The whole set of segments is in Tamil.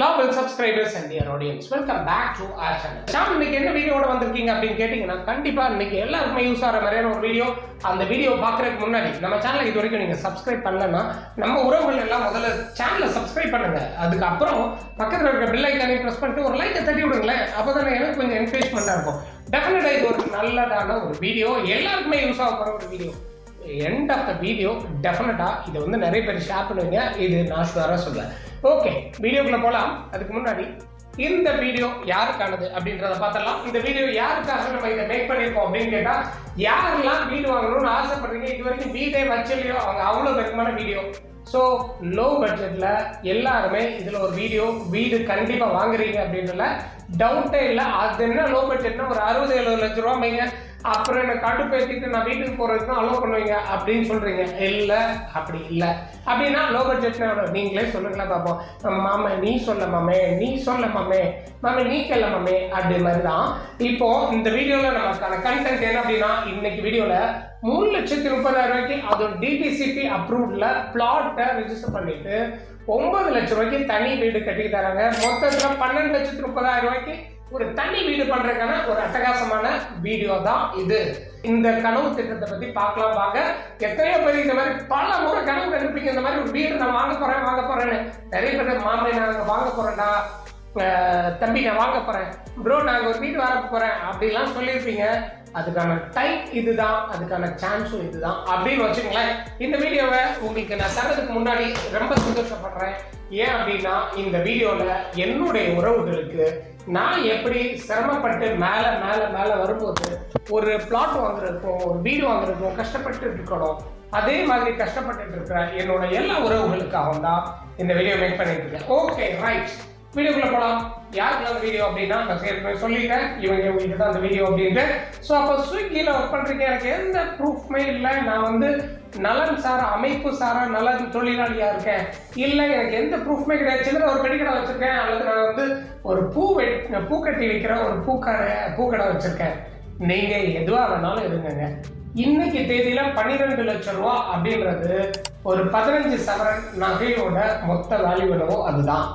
Lovable subscribers and dear audience welcome back to our channel Sham இன்னைக்கு என்ன வீடியோட வந்திருக்கீங்க அப்படின்னு கேட்டிங்கன்னா கண்டிப்பாக இன்னைக்கு எல்லாருக்குமே யூஸ் ஆகிற மாதிரியான ஒரு வீடியோ அந்த வீடியோ பார்க்கறதுக்கு முன்னாடி நம்ம சேனலை இது வரைக்கும் நீங்கள் சப்ஸ்கிரைப் பண்ணலன்னா நம்ம உறவுகள் எல்லாம் முதல்ல சேனலை சப்ஸ்கிரைப் பண்ணுங்க. அதுக்கப்புறம் பக்கத்தில் இருக்கிற பில் ஐக்கானே ப்ரெஸ் பண்ணிட்டு ஒரு லைக்கை தட்டி விடுங்களேன். அப்போ தானே எனக்கு கொஞ்சம் என்கரேஜ்மெண்ட்டாக இருக்கும். டெஃபினட்டாக இது ஒரு நல்லதான ஒரு வீடியோ எல்லாருக்குமே யூஸ் ஆகிற போகிற ஒரு video end of the video டெஃபினட்டாக இதை வந்து நிறைய பேர் ஷேர் பண்ணுவீங்க. இது நான் ஷுவராக சொல்லுவேன் ஓகே வீடியோக்குள்ளே போகலாம் அதுக்கு முன்னாடி இந்த வீடியோ யாருக்கானது அப்படின்றத பார்த்தலாம் இந்த வீடியோ யாருக்காக நம்ம இதை மேக் பண்ணியிருக்கோம் அப்படின்னு கேட்டால் யாரெல்லாம் வீடு வாங்கணும்னு ஆசைப்படுறீங்க இது வரைக்கும் வீடே வச்சலையோ அவங்க அவ்வளோ வெக்கமான வீடியோ ஸோ லோ பட்ஜெட்டில் எல்லாருமே இதில் ஒரு வீடியோ வீடு கண்டிப்பாக வாங்குறீங்க அப்படின்றல டவுட்டே இல்லை. அது என்ன லோ பட்ஜெட்னா ஒரு அறுபது எழுபது லட்ச ரூபா அப்புறம் என்ன பேசிட்டு நான் வீட்டுக்கு போகிறதுக்கு அலோவ் பண்ணுவீங்க அப்படின்னு சொல்கிறீங்க இல்லை அப்படி இல்லை. அப்படின்னா லோ பட்ஜெட்னா நீங்களே சொல்லுங்களா பார்ப்போம் நம்ம மாமே நீ சொல்ல மாமே நீ சொல்ல மாமே மாமே நீ கேள்ல மாமே அப்படி மாதிரி தான். இப்போ இந்த வீடியோவில் நமக்கான கண்டென்ட் என்ன அப்படின்னா இன்னைக்கு வீடியோவில் மூணு லட்சத்தி முப்பதாயிரம் ரூபாய்க்கு அதுவும் டிபிசிபி அப்ரூவ்டில் பிளாட்டை ரிஜிஸ்டர் பண்ணிட்டு ஒன்பது லட்சம் ரூபாய்க்கு தனி வீடு கட்டி தராங்க மொத்தத்தில் பன்னெண்டு லட்சத்தி முப்பதாயிரம் ரூபாய்க்கு ஒரு தனி வீடு பண்றதுக்கான ஒரு அட்டகாசமான வீடியோ தான் இது. இந்த கனவு திட்டத்தை பத்தி பார்க்கலாம் வாங்க. எத்தனையோ பேர் இந்த மாதிரி பல முறை கனவு கண்டுபிடிக்க இந்த மாதிரி ஒரு வீடு நான் வாங்க போறேன் வாங்க போறேன்னு. நிறைய பேர் மாமே நான் வாங்க போறேன்டா. தம்பி நான் வாங்க போறேன். ப்ரோ நாங்கள் ஒரு வீடு வர போறேன் அப்படிலாம் சொல்லியிருப்பீங்க. அதுக்கான டைம் இதுதான். அதுக்கான சான்ஸும் இதுதான். அப்படின்னு வச்சுக்கோங்களேன். இந்த வீடியோவை உங்களுக்கு நான் தரதுக்கு முன்னாடி ரொம்ப சந்தோஷப்படுறேன். ஏன் அப்படின்னா இந்த வீடியோவில் என்னுடைய உறவுகளுக்கு நான் எப்படி சிரமப்பட்டு மேலே மேலே மேலே வரும்போது ஒரு பிளாட் வாங்குறதுக்கும் ஒரு வீடு வாங்குறதுக்கும் கஷ்டப்பட்டு இருக்கணும். அதே மாதிரி கஷ்டப்பட்டு இருக்கிற என்னோட எல்லா உறவுகளுக்காகவும் தான் இந்த வீடியோ மேக் பண்ணிட்டு இருக்கேன். ஓகே ரைட் வீடியோக்குள்ள போகலாம் யாருக்கு அந்த வீடியோ அப்படின்னா நான் ஏற்கனவே சொல்லிட்டேன். இவங்க இவங்களுக்கு தான் அந்த வீடியோ அப்படின்ட்டு. ஸோ அப்போ ஸ்விக்கியில் ஒர்க் பண்ணுறீங்க எனக்கு எந்த ப்ரூஃப்மே இல்லை. நான் வந்து நலன் சாரா அமைப்பு சாரா நலன் தொழிலாளியா இருக்கேன். இல்லை எனக்கு எந்த ப்ரூஃப்மே கிடையாது. சின்ன ஒரு கடிக்கடை வச்சிருக்கேன். அல்லது நான் வந்து ஒரு பூ வெ பூ கட்டி வைக்கிற ஒரு பூக்கடை பூக்கடை வச்சிருக்கேன். நீங்க எதுவா வேணாலும் இருங்கங்க இன்னைக்கு தேதியில பன்னிரெண்டு லட்சம் ரூபா அப்படின்றது ஒரு பதினஞ்சு சவரன் நகையோட மொத்த வேல்யூ என்னவோ அதுதான்.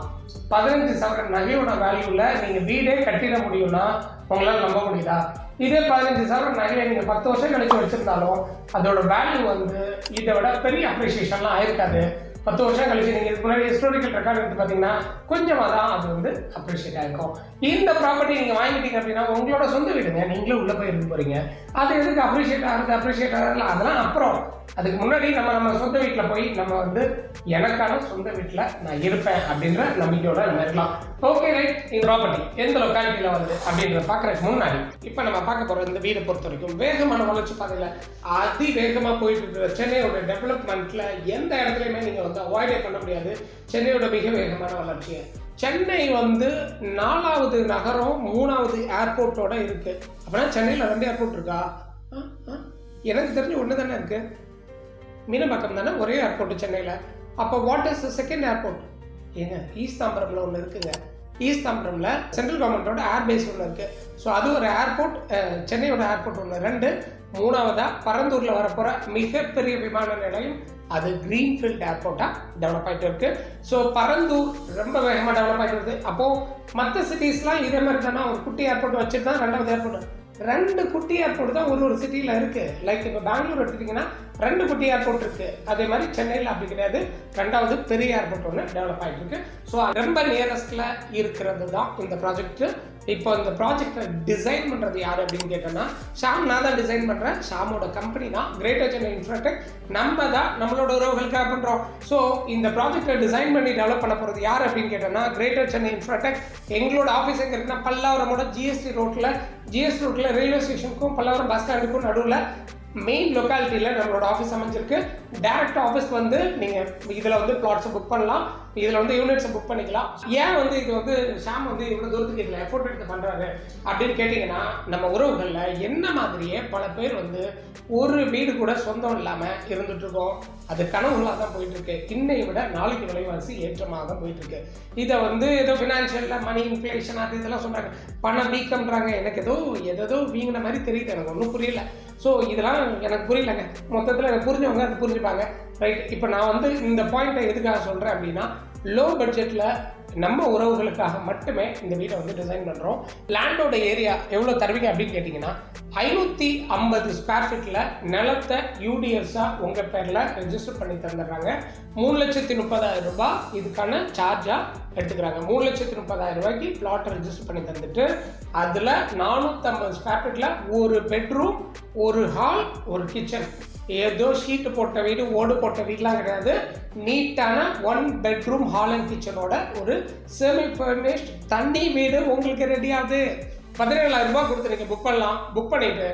பதினஞ்சு சவரன் நகையோட வேல்யூல நீங்க வீடே கட்டிட முடியும்னா உங்களால நம்ப முடியுதா? இதே பதினஞ்சு சவரன் நகையை நீங்க பத்து வருஷம் கழிச்சு வச்சிருந்தாலும் அதோட வேல்யூ வந்து இதை விட பெரிய அப்ரிசியேஷன்லாம் ஆயிருக்காது. பத்து வருஷம் கழிச்சு நீங்க இதுக்கு முன்னாடி ஹிஸ்டாரிக்கல் ரெக்கார்டு எடுத்து பார்த்தீங்கன்னா கொஞ்சமாக தான் அது வந்து அப்ரிஷியேட் ஆயிருக்கும். இந்த ப்ராப்பர்ட்டி நீங்க வாங்கிட்டீங்க அப்படின்னா உங்களோட சொந்த வீடுங்க. நீங்களும் உள்ள போய் இருக்க போறீங்க. அது எதுக்கு அப்ரிஷியேட் ஆகுது அப்ரிஷியேட் ஆகுதுல? அதெல்லாம் அப்புறம். அதுக்கு முன்னாடி நம்ம நம்ம சொந்த வீட்டில் போய் நம்ம வந்து எனக்கான சொந்த வீட்டில் நான் இருப்பேன் அப்படின்ற நம்பிக்கையோட நம்ம இருக்கலாம். ஓகே ரைட் இந்த ப்ராப்பர்ட்டி எந்த லொக்காலிட்டியில் வருது அப்படின்றத பார்க்கறதுக்கு முன்னாடி இப்போ நம்ம பார்க்க போகிற இந்த வீடை பொறுத்த வரைக்கும் வேகமான வளர்ச்சி பாதையில் அதி வேகமாக போயிட்டு இருக்கிற சென்னையோட டெவலப்மெண்ட்டில் எந்த இடத்துலையுமே நீங்கள் வந்து அவாய்டே பண்ண முடியாது. சென்னையோட மிக வேகமான வளர்ச்சியை சென்னை வந்து நாலாவது நகரம் மூணாவது ஏர்போர்ட்டோட இருக்கு. அப்படின்னா சென்னையில் ரெண்டு ஏர்போர்ட் இருக்கா? ஆ, ஆ. எனக்கு தெரிஞ்சு ஒன்று தானே இருக்கு. மீனம்பாக்கம் தானே? ஒரே ஏர்போர்ட் சென்னையில். அப்போ வாட் இஸ் செகண்ட் ஏர்போர்ட் ஏங்க ஈஸ்தாம்பரமில் ஒன்று இருக்குங்க. ஈஸ்ட் தாம்பரம்ல சென்ட்ரல் கவர்மெண்ட்டோட ஏர்பேஸ் ஒன்று இருக்கு. ஸோ அது ஒரு ஏர்போர்ட் சென்னையோட ஏர்போர்ட் ஒன்று ரெண்டு மூணாவதா பரந்தூர்ல வரப்போற மிகப்பெரிய விமான நிலையம் அது கிரீன்ஃபீல்ட் ஏர்போர்ட்டாக டெவலப் ஆகிட்டு இருக்கு. ஸோ பரந்தூர் ரொம்ப வேகமாக டெவலப் ஆகிட்டு இருக்கு. அப்போது மற்ற சிட்டிஸ்லாம் இதே மாதிரி தானே? ஒரு குட்டி ஏர்போர்ட் வச்சுட்டு தான் ரெண்டாவது ஏர்போர்ட் ரெண்டு குட்டி ஏர்போர்ட் தான் ஒரு ஒரு சிட்டியில் இருக்குது லைக் இப்போ பெங்களூர் எடுத்துட்டிங்கன்னா ரெண்டு குட்டி ஏர்போர்ட் இருக்கு. அதே மாதிரி சென்னையில் அப்படி கிடையாது. ரெண்டாவது பெரிய ஏர்போர்ட் ஒன்று டெவலப் ஆகிட்டு இருக்கு. ஸோ ரொம்ப நியரஸ்ட்ல இருக்கிறது தான் இந்த ப்ராஜெக்ட் இப்போ இந்த ப்ராஜெக்டை டிசைன் பண்ணுறது யார் அப்படின்னு கேட்டோம்னா ஷாம் நான் தான் டிசைன் பண்ணுறேன் ஷாமோட கம்பெனி தான். கிரேட்டர் சென்னை இன்ஃப்ராடெக் நம்ம தான் நம்மளோட உறவுகளுக்காக பண்ணுறோம் ஸோ இந்த ப்ராஜெக்டை டிசைன் பண்ணி டெவலப் பண்ண போகிறது யார் அப்படின்னு கேட்டோம்னா கிரேட்டர் சென்னை இன்ஃப்ராடெக் எங்களோட ஆஃபீஸ் எங்கே இருக்குன்னா பல்லாவரமோட ஜிஎஸ்டி ரோட்டில் ஜிஎஸ்டி ரோட்டில் ரயில்வே ஸ்டேஷனுக்கும் பல்லாவரம் பஸ் ஸ்டாண்டுக்கும் நடுவில் மெயின் லொக்காலிட்டியில் நம்மளோட ஆஃபீஸ் அமைஞ்சிருக்கு. டேரக்ட் ஆஃபீஸ் வந்து நீங்கள் இதில் வந்து பிளாட்ஸை புக் பண்ணலாம். இதில் வந்து யூனிட்ஸை புக் பண்ணிக்கலாம். ஏன் வந்து இது வந்து ஷாம் வந்து இவ்வளோ தூரத்துக்கு இதில் எஃபோர்ட் எடுத்து பண்ணுறாரு அப்படின்னு கேட்டிங்கன்னா நம்ம உறவுகளில் என்ன மாதிரியே பல பேர் வந்து ஒரு வீடு கூட சொந்தம் இல்லாமல் இருந்துகிட்ருக்கோம் அது கனவுகளாக தான் போயிட்டு இருக்கு இன்னை விட நாளைக்கு விலைவாசி ஏற்றமாக தான் போயிட்டு இருக்கு இதை வந்து ஏதோ ஃபினான்ஷியலில் மணி இன்ஃப்ளேஷன் அது இதெல்லாம் சொல்கிறாங்க பணம் வீக்கம்ன்றாங்க. எனக்கு ஏதோ எதோ வீங்கின மாதிரி தெரியுது. எனக்கு ஒன்றும் புரியல. ஸோ இதெல்லாம் எனக்கு புரியலங்க. மொத்தத்தில் எனக்கு புரிஞ்சவங்க அது புரிஞ்சுப்பாங்க. ரைட் இப்போ நான் வந்து இந்த பாயிண்ட்டை எதுக்காக சொல்கிறேன் அப்படின்னா லோ பட்ஜெட்டில் நம்ம உறவுகளுக்காக மட்டுமே இந்த வீடை வந்து டிசைன் பண்ணுறோம் லேண்டோட ஏரியா எவ்வளோ தருவீங்க அப்படின்னு கேட்டிங்கன்னா ஐநூற்றி ஐம்பது ஸ்கொயர் ஃபீட்டில் நிலத்தை யூடிஎஸ்ஸாக உங்கள் பேரில் ரெஜிஸ்டர் பண்ணி தந்துடுறாங்க. மூணு லட்சத்தி முப்பதாயிரம் ரூபாய் இதுக்கான சார்ஜாக எடுத்துக்கிறாங்க. மூணு லட்சத்தி முப்பதாயிரம் ரூபாய்க்கு பிளாட்டை ரெஜிஸ்டர் பண்ணி தந்துட்டு அதில் நானூற்றம்பது ஸ்கொயர் ஃபீட்டில் ஒரு பெட்ரூம் ஒரு ஹால் ஒரு கிச்சன் ஏதோ ஷீட்டு போட்ட வீடு ஓடு போட்ட வீடெலாம் கிடையாது. நீட்டான ஒன் பெட்ரூம் ஹால் அண்ட் கிச்சனோட ஒரு செமி ஃபர்னிஷ்ட் தண்ணி வீடு உங்களுக்கு ரெடி ஆகுது. பதினேழாயிரம் ரூபாய் கொடுத்துருங்க. புக் பண்ணலாம். புக் பண்ணிட்டு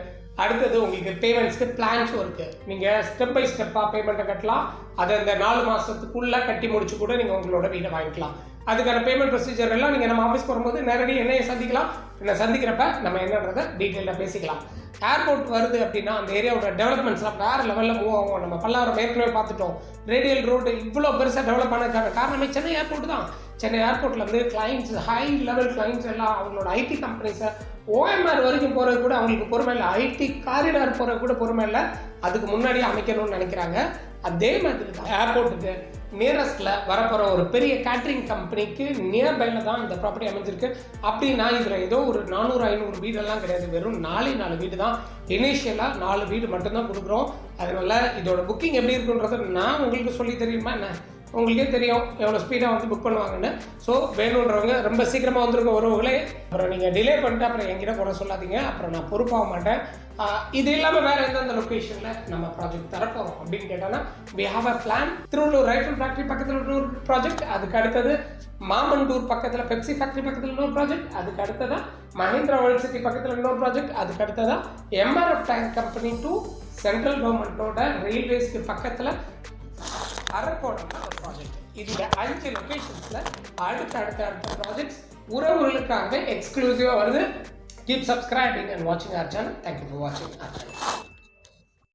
அடுத்தது உங்களுக்கு பேமெண்ட்ஸ்க்கு பிளான்ஸும் இருக்குது நீங்கள் ஸ்டெப் பை ஸ்டெப்பாக பேமெண்ட்டை கட்டலாம். அதை இந்த நாலு மாதத்துக்குள்ளே கட்டி முடிச்சு கூட நீங்கள் உங்களோட வீடை வாங்கிக்கலாம். அதுக்கான பேமெண்ட் ப்ரொசீஜர் எல்லாம் நீங்கள் நம்ம ஆஃபீஸ்க்கு வரும்போது நேரடியாக என்னையை சந்திக்கலாம். என்னை சந்திக்கிறப்ப நம்ம என்னன்றதை டீட்டெயிலாக பேசிக்கலாம். ஏர்போர்ட் வருது அப்படின்னா அந்த ஏரியாவோட டெவலப்மெண்ட்ஸ்லாம் வேறு லெவலில் மூவ் ஆகும். நம்ம பல்லாவரம் ஏற்கனவே பார்த்துட்டோம். ரேடியல் ரோடு இவ்வளோ பெருசாக டெவலப் ஆனதுக்கான காரணமே சென்னை ஏர்போர்ட் தான். சென்னை ஏர்போர்ட்டில் வந்து கிளைண்ட்ஸ் ஹை லெவல் கிளைண்ட்ஸ் எல்லாம் அவங்களோட ஐடி கம்பெனிஸை ஓஎம்ஆர் வரைக்கும் போகிறது கூட அவங்களுக்கு பொறுமை இல்லை. ஐடி காரிடார் போகிறது கூட பொறுமை இல்லை. அதுக்கு முன்னாடியே அமைக்கணும்னு நினைக்கிறாங்க. அதே மாதிரி தான் ஏர்போர்ட்டுக்கு நியரஸ்டில் வரப்போகிற ஒரு பெரிய கேட்ரிங் கம்பெனிக்கு நியர்பையில் தான் இந்த ப்ராப்பர்ட்டி அமைஞ்சிருக்கு. அப்படின்னா இதில் ஏதோ ஒரு நானூறு ஐநூறு வீடெல்லாம் கிடையாது. வெறும் நாலே நாலு வீடு தான். இனிஷியலாக நாலு வீடு மட்டும்தான் கொடுக்குறோம். அதனால இதோட புக்கிங் எப்படி இருக்குன்றதை நான் உங்களுக்கு சொல்லி தெரியுமா என்ன? உங்களுக்கே தெரியும் எவ்வளோ ஸ்பீடாக வந்து புக் பண்ணுவாங்கன்னு. ஸோ வேணுன்றவங்க ரொம்ப சீக்கிரமாக வந்துருக்க உறவுகளே அப்புறம் நீங்கள் டிலே பண்ணிட்டு அப்புறம் என்கிட்ட கூட சொல்லாதீங்க. அப்புறம் நான் பொறுப்பாக மாட்டேன். இது இல்லாமல் வேறு எந்தெந்த லொக்கேஷனில் நம்ம ப்ராஜெக்ட் தரப்போகிறோம் அப்படின்னு கேட்டோன்னா we have a plan Tiruvallur rifle factory பக்கத்தில் ஒரு ப்ராஜெக்ட் அதுக்கு அடுத்தது மாமண்டூர் பக்கத்தில் பெப்சி ஃபேக்ட்ரி பக்கத்தில் இன்னொரு ப்ராஜெக்ட் அதுக்கு அடுத்ததான் மஹேந்திரா வேர்ல்ட் சிட்டி பக்கத்தில் இன்னொரு ப்ராஜெக்ட் அதுக்கு அடுத்ததான் MRF tank company to central கவர்மெண்ட்டோட ரயில்வேஸ்க்கு பக்கத்தில் அரக்கோணம்ல ஒரு ப்ராஜெக்ட் இதோட அஞ்சு லொகேஷன்ஸ்ல அடுத்த அடுத்த அடுத்த ப்ராஜெக்ட்ஸ் உறவுகளுக்காக எக்ஸ்க்ளூசிவாக வருது. கீப் சப்ஸ்கிரைபிங் அண்ட் வாட்சிங் ஆர் சேனல் தேங்க்யூ ஃபார் வாட்சிங் ஆர் சேனல்